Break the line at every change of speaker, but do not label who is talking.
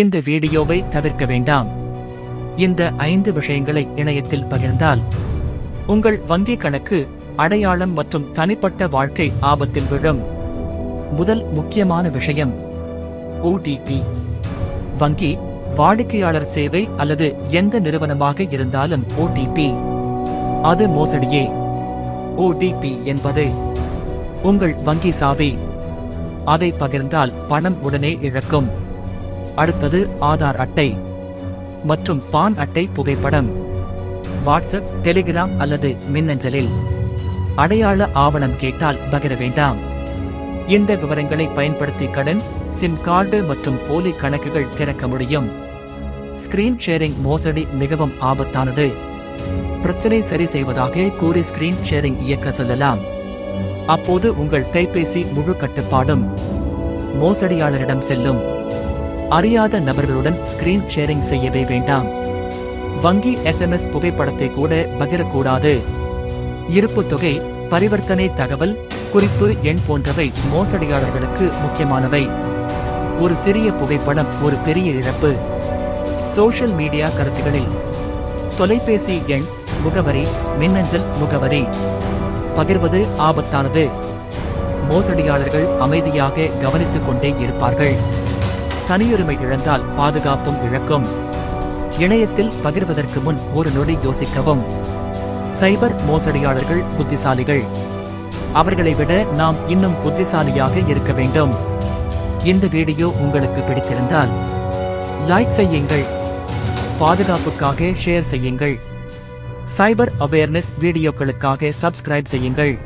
இந்த வீடியோவை தவிர்க்க வேண்டாம். இந்த ஐந்து விஷயங்களை இணையத்தில் பகிர்ந்தால் உங்கள் வங்கி கணக்கு அடையாளம் மற்றும் தனிப்பட்ட வாழ்க்கை ஆபத்தில் விழும். முதல் முக்கியமான விஷயம் ஓடிபி வங்கி வாடிக்கையாளர் சேவை அல்லது எந்த நிறுவனமாக இருந்தாலும் ஓடிபி அது மோசடியே. ஓடிபி என்பது உங்கள் வங்கி சாவி. அதை பகிர்ந்தால் பணம் உடனே இழக்கும். அடுத்தது ஆதார் அட்டை மற்றும் பான் அட்டை புகைப்படம். வாட்ஸ்அப் டெலிகிராம் அல்லது மின்னஞ்சலில். அடையாள ஆவணம் கேட்டால் பகிர வேண்டாம். இந்த விவரங்களை பயன்படுத்தி கடன் சிம் கார்டு மற்றும் போலி கணக்குகள் திறக்க முடியும். ஸ்கிரீன் ஷேரிங் மோசடி மிகவும் ஆபத்தானது. பிரச்சனை சரி செய்வதாக கூறி ஸ்கிரீன் ஷேரிங் இயக்க சொல்லலாம். அப்போது உங்கள் கைபேசி முழு கட்டுப்பாடும் மோசடியாளரிடம் செல்லும். அறியாத நபர்களுடன் ஸ்கிரீன் ஷேரிங் செய்யவே வேண்டாம். வங்கி எஸ்எம்எஸ் புகைப்படத்தை கூட பகிரக்கூடாது. இருப்பு தொகை பரிவர்த்தனை தகவல் குறிப்பு எண் போன்றவை மோசடியாளர்களுக்கு முக்கியமானவை. ஒரு சிறிய புகைப்படம் ஒரு பெரிய இழப்பு. சோஷியல் மீடியா கருத்துகளில். தொலைபேசி எண் முகவரி மின்னஞ்சல் முகவரி. பகிர்வது ஆபத்தானது. மோசடியாளர்கள் அமைதியாக கவனித்துக் கொண்டே இருப்பார்கள். தனியுரிமை இழந்தால் பாதுகாப்பும் இழக்கும். இணையத்தில் பகிர்வதற்கு முன் ஒரு நொடி யோசிக்கவும். சைபர் மோசடியாளர்கள் புத்திசாலிகள். அவர்களை விட நாம் இன்னும் புத்திசாலியாக இருக்க வேண்டும். இந்த வீடியோ உங்களுக்கு பிடித்திருந்தால் லைக் செய்யுங்கள். பாதுகாப்புக்காக ஷேர் செய்யுங்கள். சைபர் அவேர்னஸ் வீடியோக்களுக்காக சப்ஸ்கிரைப் செய்யுங்கள்.